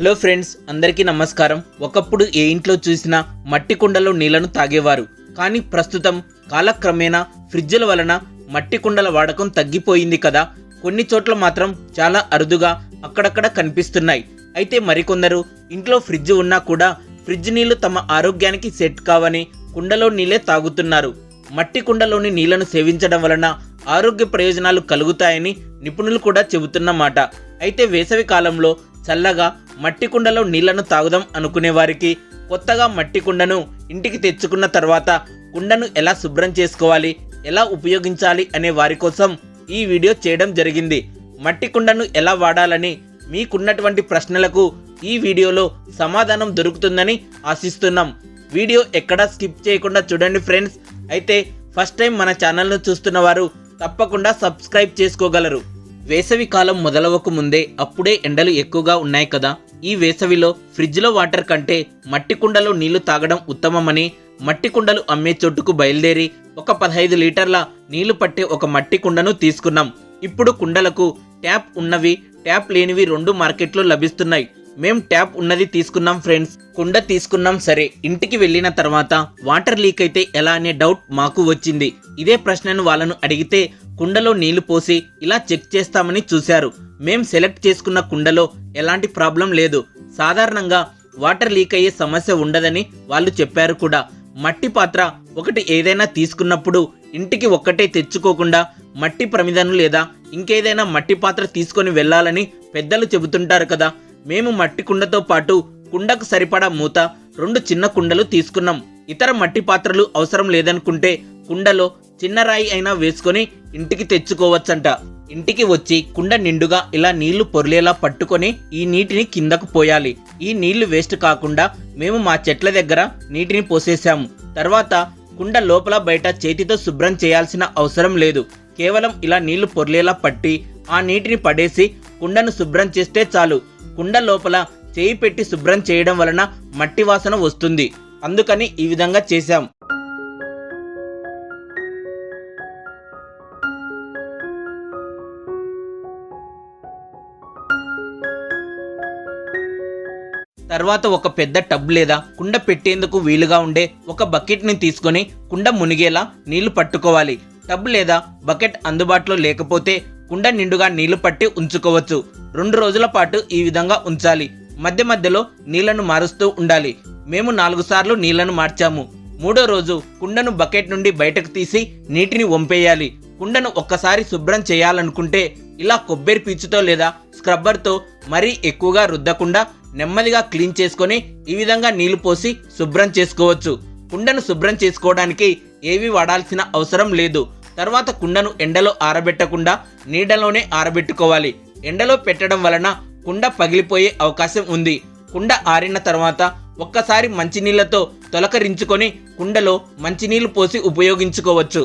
Hello friends అందరికీ నమస్కారం. ఒకప్పుడు ఏ ఇంట్లో చూసినా మట్టి కుండలో నీళ్ళను తాగేవారు. కానీ ప్రస్తుతం కాలక్రమేణా ఫ్రిడ్జ్ల వలన మట్టి కుండల వాడకం తగ్గిపోయింది కదా. కొన్ని చోట్ల మాత్రం చాలా అరుదుగా అక్కడక్కడ కనిపిస్తున్నాయి. అయితే మరికొందరు ఇంట్లో ఫ్రిడ్జ్ ఉన్నా కూడా ఫ్రిడ్జ్ నీళ్ళు తమ ఆరోగ్యానికి సెట్ కావని కుండలో నీళ్ళే తాగుతున్నారు. మట్టి కుండలోని నీళ్ళను సేవించడం వలన ఆరోగ్య ప్రయోజనాలు కలుగుతాయని నిపుణులు కూడా చెబుతున్నమాట అయితే వేసవి కాలంలో చల్లగా మట్టి కుండలో నీళ్ళను తాగుదాం అనుకునే వారికి కొత్తగా మట్టి కుండను ఇంటికి తెచ్చుకున్న తర్వాత కుండను ఎలా శుభ్రం చేసుకోవాలి ఎలా ఉపయోగించాలి అనే వారి కోసం ఈ వీడియో చేయడం జరిగింది. మట్టి కుండను ఎలా వాడాలని మీకున్నటువంటి ప్రశ్నలకు ఈ వీడియోలో సమాధానం దొరుకుతుందని ఆశిస్తున్నాం. వీడియో ఎక్కడా స్కిప్ చేయకుండా చూడండి ఫ్రెండ్స్. అయితే ఫస్ట్ టైం మన ఛానల్ను చూస్తున్న వారు తప్పకుండా సబ్స్క్రైబ్ చేసుకోగలరు. వేసవి కాలం మొదలవక ముందే అప్పుడే ఎండలు ఎక్కువగా ఉన్నాయి కదా. ఈ వేసవిలో ఫ్రిడ్జ్లో వాటర్ కంటే మట్టి కుండలో నీళ్ళు తాగడం ఉత్తమమని మట్టి కుండలు అమ్మే చోటుకు బయలుదేరి ఒక పదహైదు లీటర్ల నీళ్ళు పట్టే ఒక మట్టి కుండను తీసుకున్నాం. ఇప్పుడు కుండలకు ట్యాప్ ఉన్నవి ట్యాప్ లేనివి రెండు మార్కెట్లో లభిస్తున్నాయి. మేం ట్యాప్ ఉన్నది తీసుకున్నాం ఫ్రెండ్స్. కుండ తీసుకున్నాం సరే. ఇంటికి వెళ్ళిన తర్వాత వాటర్ లీక్ అయితే ఎలా అనే డౌట్ మాకు వచ్చింది. ఇదే ప్రశ్నను వాళ్ళను అడిగితే కుండలో నీళ్ళు పోసి ఇలా చెక్ చేస్తామని చూశారు. మేం సెలెక్ట్ చేసుకున్న కుండలో ఎలాంటి ప్రాబ్లం లేదు. సాధారణంగా వాటర్ లీక్ అయ్యే సమస్య ఉండదని వాళ్ళు చెప్పారు కూడా. మట్టి పాత్ర ఒకటి ఏదైనా తీసుకున్నప్పుడు ఇంటికి ఒక్కటే తెచ్చుకోకుండా మట్టి ప్రమిదను లేదా ఇంకేదైనా మట్టి పాత్ర తీసుకొని వెళ్ళాలని పెద్దలు చెబుతుంటారు కదా. మేము మట్టి కుండతో పాటు కుండకు సరిపడా మూత రెండు చిన్న కుండలు తీసుకున్నాం. ఇతర మట్టి పాత్రలు అవసరం లేదనుకుంటే కుండలో చిన్న రాయి అయినా వేసుకొని ఇంటికి తెచ్చుకోవచ్చంట. ఇంటికి వచ్చి కుండ నిండుగా ఇలా నీళ్ళు పొర్లేలా పట్టుకొని ఈ నీటిని కిందకు పోయాలి. ఈ నీళ్ళు వేస్ట్ కాకుండా మేము మా చెట్ల దగ్గర నీటిని పోసేసాము తర్వాత కుండ లోపల బయట చేతితో శుభ్రం చేయాల్సిన అవసరం లేదు. కేవలం ఇలా నీళ్ళు పొర్లేలా పట్టి ఆ నీటిని పడేసి కుండను శుభ్రం చేస్తే చాలు. కుండ లోపల చేయి పెట్టి శుభ్రం చేయడం వలన మట్టి వాసన వస్తుంది. అందుకని ఈ విధంగా చేశాం. తర్వాత ఒక పెద్ద టబ్ లేదా కుండ పెట్టేందుకు వీలుగా ఉండే ఒక బకెట్ని తీసుకొని కుండ మునిగేలా నీళ్ళు పట్టుకోవాలి. టబ్ లేదా బకెట్ అందుబాటులో లేకపోతే కుండ నిండుగా నీళ్ళు పట్టి ఉంచుకోవచ్చు. రెండు రోజుల పాటు ఈ విధంగా ఉంచాలి. మధ్య మధ్యలో నీళ్ళను మారుస్తూ ఉండాలి. మేము నాలుగు సార్లు నీళ్ళను మార్చాము. మూడో రోజు కుండను బకెట్ నుండి బయటకు తీసి నీటిని వంపేయాలి. కుండను ఒక్కసారి శుభ్రం చేయాలనుకుంటే ఇలా కొబ్బరి పీచుతో లేదా స్క్రబ్బర్తో మరీ ఎక్కువగా రుద్దకుండా నెమ్మదిగా క్లీన్ చేసుకొని ఈ విధంగా నీళ్ళు పోసి శుభ్రం చేసుకోవచ్చు. కుండను శుభ్రం చేసుకోవడానికి ఏవి వాడాల్సిన అవసరం లేదు. తర్వాత కుండను ఎండలో ఆరబెట్టకుండా నీడలోనే ఆరబెట్టుకోవాలి. ఎండలో పెట్టడం వలన కుండ పగిలిపోయే అవకాశం ఉంది. కుండ ఆరిన తర్వాత ఒక్కసారి మంచినీళ్ళతో తొలకరించుకొని కుండలో మంచినీళ్ళు పోసి ఉపయోగించుకోవచ్చు.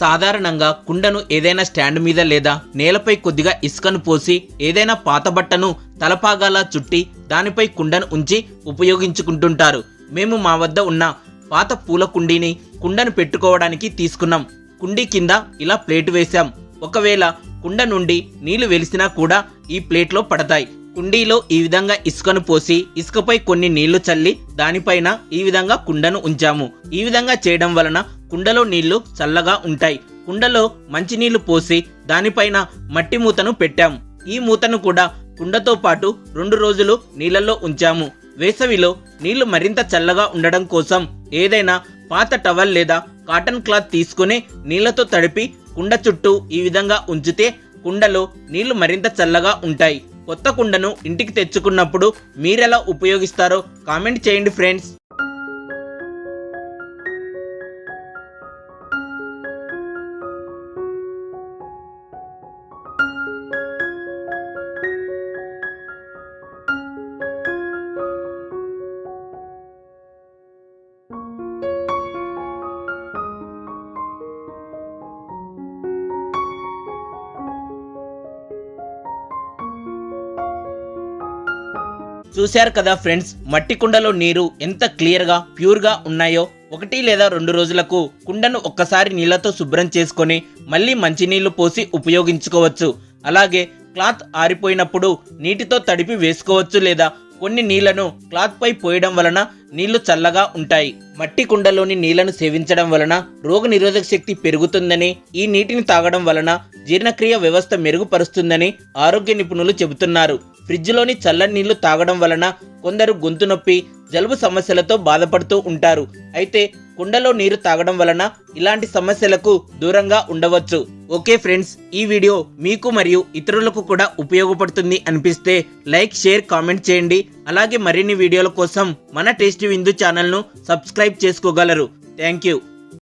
సాధారణంగా కుండను ఏదైనా స్టాండ్ మీద లేదా నేలపై కొద్దిగా ఇసుకను పోసి ఏదైనా పాత బట్టను తలపాగాలా చుట్టి దానిపై కుండను ఉంచి ఉపయోగించుకుంటుంటారు. మేము మా వద్ద ఉన్న పాత పూల కుండీని కుండను పెట్టుకోవడానికి తీసుకున్నాం. కుండీ కింద ఇలా ప్లేట్ వేశాం. ఒకవేళ కుండ నుండి నీళ్ళు వెలిసినా కూడా ఈ ప్లేట్లో పడతాయి. కుండీలో ఈ విధంగా ఇసుకను పోసి ఇసుకపై కొన్ని నీళ్ళు చల్లి దానిపైన ఈ విధంగా కుండను ఉంచాము. ఈ విధంగా చేయడం వలన కుండలో నీళ్ళు చల్లగా ఉంటాయి. కుండలో మంచినీళ్ళు పోసి దానిపైన మట్టి మూతను పెట్టాము. ఈ మూతను కూడా కుండతో పాటు రెండు రోజులు నీళ్ళల్లో ఉంచాము. వేసవిలో నీళ్ళు మరింత చల్లగా ఉండడం కోసం ఏదైనా పాత టవల్ లేదా కాటన్ క్లాత్ తీసుకుని నీళ్ళతో తడిపి కుండ చుట్టూ ఈ విధంగా ఉంచితే కుండలో నీళ్ళు మరింత చల్లగా ఉంటాయి. కొత్త కుండను ఇంటికి తెచ్చుకున్నప్పుడు మీరెలా ఉపయోగిస్తారో కామెంట్ చేయండి ఫ్రెండ్స్. చూశారు కదా ఫ్రెండ్స్ మట్టి కుండలో నీరు ఎంత క్లియర్గా ప్యూర్గా ఉన్నాయో? ఒకటి లేదా రెండు రోజులకు కుండను ఒక్కసారి నీళ్ళతో శుభ్రం చేసుకొని మళ్ళీ మంచినీళ్ళు పోసి ఉపయోగించుకోవచ్చు. అలాగే క్లాత్ ఆరిపోయినప్పుడు నీటితో తడిపి వేసుకోవచ్చు లేదా కొన్ని నీళ్ళను క్లాత్ పై పోయడం వలన నీళ్ళు చల్లగా ఉంటాయి. మట్టి కుండలోని నీళ్ళను సేవించడం వలన రోగ నిరోధక శక్తి పెరుగుతుందని ఈ నీటిని తాగడం వలన జీర్ణక్రియ వ్యవస్థ మెరుగుపరుస్తుందని ఆరోగ్య నిపుణులు చెబుతున్నారు. ఫ్రిడ్జ్లోని చల్లని నీళ్ళు తాగడం వలన కొందరు గొంతు నొప్పి జలుబు సమస్యలతో బాధపడుతూ ఉంటారు. అయితే కుండలో నీరు తాగడం వలన ఇలాంటి సమస్యలకు దూరంగా ఉండవచ్చు. ఓకే ఫ్రెండ్స్ ఈ వీడియో మీకు మరియు ఇతరులకు కూడా ఉపయోగపడుతుంది అనిపిస్తే లైక్ షేర్ కామెంట్ చేయండి. అలాగే మరిన్ని వీడియోల కోసం మన టేస్టీ విందు ఛానల్ను సబ్స్క్రైబ్ చేసుకోగలరు. Thank you.